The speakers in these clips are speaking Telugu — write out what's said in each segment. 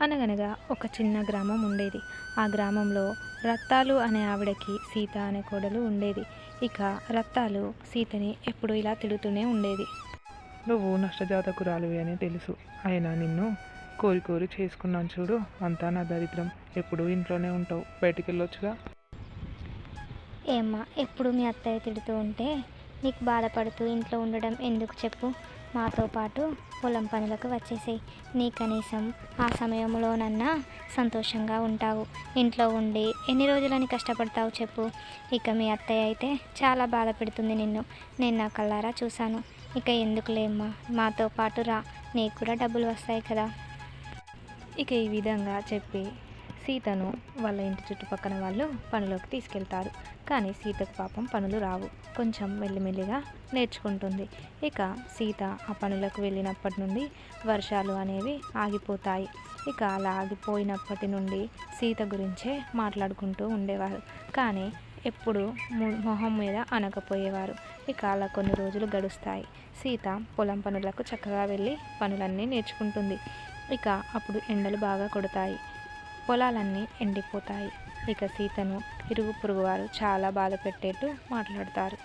అనగనగా ఒక చిన్న గ్రామం ఉండేది. ఆ గ్రామంలో రత్తాలు అనే ఆవిడకి సీత అనే కోడలు ఉండేది. ఇక రత్తాలు సీతని ఎప్పుడు ఇలా తిడుతూనే ఉండేది. నువ్వు నష్టజాతకురాలివి అని తెలుసు. అయినా నిన్ను కోరి కోరి చేసుకున్నాను చూడు. అంతా నా దరిద్రం. ఎప్పుడూ ఇంట్లోనే ఉంటావు. బయటికి వెళ్ళొచ్చుగా ఏమ్మా ఎప్పుడు మీ అత్తయ్య తిడుతూ ఉంటే నీకు బాధపడుతూ ఇంట్లో ఉండడం ఎందుకు చెప్పు? మాతో పాటు పొలం పనులకు వచ్చేసేయి. నీ కనీసం ఆ సమయంలోనన్నా సంతోషంగా ఉంటావు. ఇంట్లో ఉండి ఎన్ని రోజులని కష్టపడతావు చెప్పు. ఇక మీ అత్తయ్య అయితే చాలా బాధ పెడుతుంది నిన్ను. నేను నా కళ్ళారా చూశాను. ఇక ఎందుకులేమ్మా? మాతో పాటు రా. నీకు కూడా డబ్బులు వస్తాయి కదా. ఇక ఈ విధంగా చెప్పి సీతను వాళ్ళ ఇంటి చుట్టుపక్కల వాళ్ళు పనిలోకి తీసుకెళ్తారు. కానీ సీతకు పాపం పనులు రావు. కొంచెం మెల్లిమెల్లిగా నేర్చుకుంటుంది. ఇక సీత ఆ పనులకు వెళ్ళినప్పటి నుండి వర్షాలు అనేవి ఆగిపోతాయి. ఇక అలా ఆగిపోయినప్పటి నుండి సీత గురించే మాట్లాడుకుంటూ ఉండేవారు. కానీ ఎప్పుడు ము- మొహం మీద అనకపోయేవారు. ఇక అలా కొన్ని రోజులు గడుస్తాయి. సీత పొలం పనులకు చక్కగా వెళ్ళి పనులన్నీ నేర్చుకుంటుంది. ఇక అప్పుడు ఎండలు బాగా కొడతాయి. పొలాలన్నీ ఎండిపోతాయి. ఇక సీతను ఇరుగు పొరుగువారు చాలా బాధ పెట్టేట్టు మాట్లాడతారు.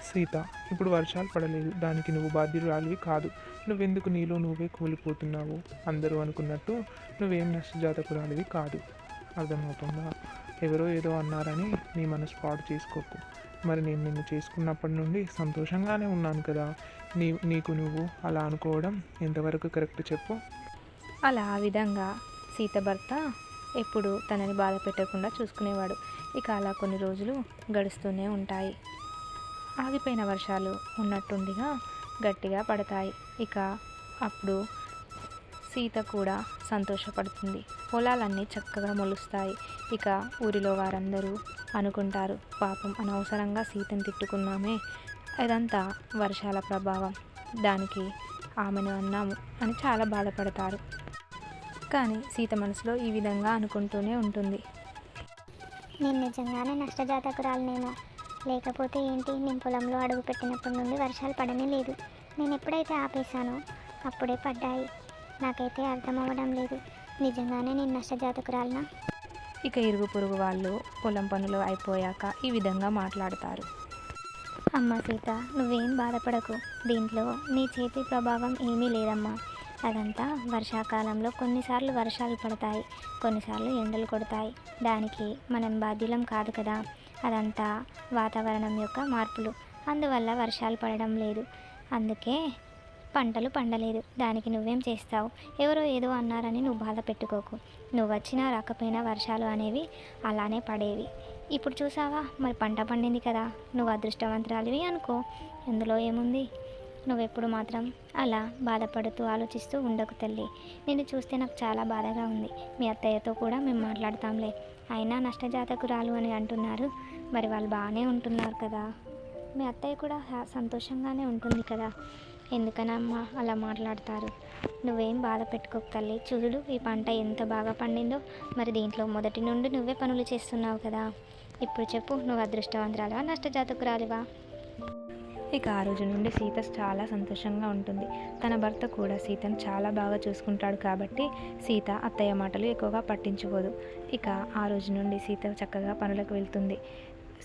సీత ఇప్పుడు వర్షాలు పడలేదు. దానికి నువ్వు బాధ్యురాలివి కాదు. నువ్వెందుకు నీలో నువ్వే కూలిపోతున్నావు? అందరూ అనుకున్నట్టు నువ్వేం నష్టజాతకురాలివి కాదు. అర్థమవుతుందా? ఎవరో ఏదో అన్నారని నీ మనసు పాడు చేసుకోకు. మరి నేను నిన్ను చేసుకున్నప్పటి నుండి సంతోషంగానే ఉన్నాను కదా. నీ నీకు నువ్వు అలా అనుకోవడం ఎంతవరకు కరెక్ట్ చెప్పు? అలా ఆ విధంగా సీత భర్త ఎప్పుడు తనని బాధ పెట్టకుండా చూసుకునేవాడు. ఇక అలా కొన్ని రోజులు గడుస్తూనే ఉంటాయి. ఆగిపోయిన వర్షాలు ఉన్నట్టుండిగా గట్టిగా పడతాయి. ఇక అప్పుడు సీత కూడా సంతోషపడుతుంది. పొలాలన్నీ చక్కగా మొలుస్తాయి. ఇక ఊరిలో వారందరూ అనుకుంటారు పాపం అనవసరంగా సీతను తిట్టుకున్నామే. ఇదంతా వర్షాల ప్రభావం. దానికి ఆమెను అన్నాము అని చాలా బాధపడతారు. కానీ సీత మనసులో ఈ విధంగా అనుకుంటూనే ఉంటుంది. నేను నిజంగానే నష్టజాతకురాలనేమో లేకపోతే ఏంటి? నేను పొలంలో అడుగు పెట్టినప్పటి నుండి వర్షాలు పడనే లేదు. నేను ఎప్పుడైతే ఆపేశానో అప్పుడే పడ్డాయి. నాకైతే అర్థం అవ్వడం లేదు. నిజంగానే నేను నష్టజాతకురాలనా? ఇక ఇరుగు పొరుగు వాళ్ళు పొలం పనులు అయిపోయాక ఈ విధంగా మాట్లాడతారు. అమ్మ సీత నువ్వేం బాధపడకు. దీంట్లో నీ చేతి ప్రభావం ఏమీ లేదమ్మా. అదంతా వర్షాకాలంలో కొన్నిసార్లు వర్షాలు పడతాయి కొన్నిసార్లు ఎండలు కొడతాయి. దానికి మనం బాధ్యులం కాదు కదా. అదంతా వాతావరణం యొక్క మార్పులు. అందువల్ల వర్షాలు పడడం లేదు. అందుకే పంటలు పండలేదు. దానికి నువ్వేం చేస్తావు? ఎవరో ఏదో అన్నారని నువ్వు బాధ పెట్టుకోకు. నువ్వు వచ్చినా రాకపోయినా వర్షాలు అనేవి అలానే పడేవి. ఇప్పుడు చూసావా? మరి పంట పండింది కదా. నువ్వు అదృష్టవంతురాలివి అనుకో. ఇందులో ఏముంది? నువ్వెప్పుడు మాత్రం అలా బాధపడుతూ ఆలోచిస్తూ ఉండకు తల్లి. నిన్ను చూస్తే నాకు చాలా బాధగా ఉంది. మీ అత్తయ్యతో కూడా మేము మాట్లాడతాంలే. అయినా నష్టజాతకురాలు అని అంటున్నారు. మరి వాళ్ళు బాగానే ఉంటున్నారు కదా. మీ అత్తయ్య కూడా సంతోషంగానే ఉంటుంది కదా. ఎందుకనమ్మా అలా మాట్లాడతారు? నువ్వేం బాధ పెట్టుకోకు తల్లి. చూడు ఈ పంట ఎంత బాగా పండిందో. మరి దీంట్లో మొదటి నుండి నువ్వే పనులు చేస్తున్నావు కదా. ఇప్పుడు చెప్పు నువ్వు అదృష్టవంతురాలివా నష్టజాతకురాలివా? ఇక ఆ రోజు నుండి సీత చాలా సంతోషంగా ఉంటుంది. తన భర్త కూడా సీతను చాలా బాగా చూసుకుంటాడు కాబట్టి సీత అత్తయ్య మాటలు ఎక్కువగా పట్టించుకోదు. ఇక ఆ రోజు నుండి సీత చక్కగా పనులకు వెళ్తుంది.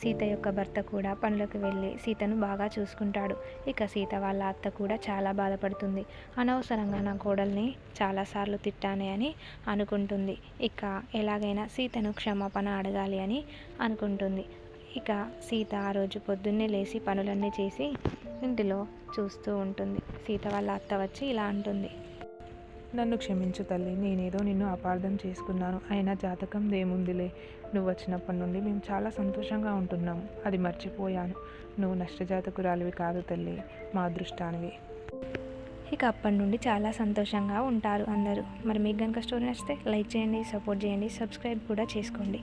సీత యొక్క భర్త కూడా పనులకు వెళ్ళి సీతను బాగా చూసుకుంటాడు. ఇక సీత వాళ్ళ అత్త కూడా చాలా బాధపడుతుంది. అనవసరంగా నా కోడల్ని చాలాసార్లు తిట్టానే అని అనుకుంటుంది. ఇక ఎలాగైనా సీతను క్షమాపణ అడగాలి అని అనుకుంటుంది. ఇక సీత ఆ రోజు పొద్దున్నే లేచి పనులన్నీ చేసి ఇంటిలో చూస్తూ ఉంటుంది. సీత వాళ్ళ అత్త వచ్చి ఇలా అంటుంది. నన్ను క్షమించు తల్లి నేనేదో నిన్ను అపార్థం చేసుకున్నాను. అయినా జాతకం దేముందిలే నువ్వు వచ్చినప్పటి నుండి మేము చాలా సంతోషంగా ఉంటున్నాము అది మర్చిపోయాను. నువ్వు నష్టజాతకురాలివి కాదు తల్లి మా అదృష్టానివి. ఇక అప్పటి నుండి చాలా సంతోషంగా ఉంటారు అందరూ. మరి మీకు కనుక స్టోరీ నచ్చితే లైక్ చేయండి సపోర్ట్ చేయండి సబ్స్క్రైబ్ కూడా చేసుకోండి.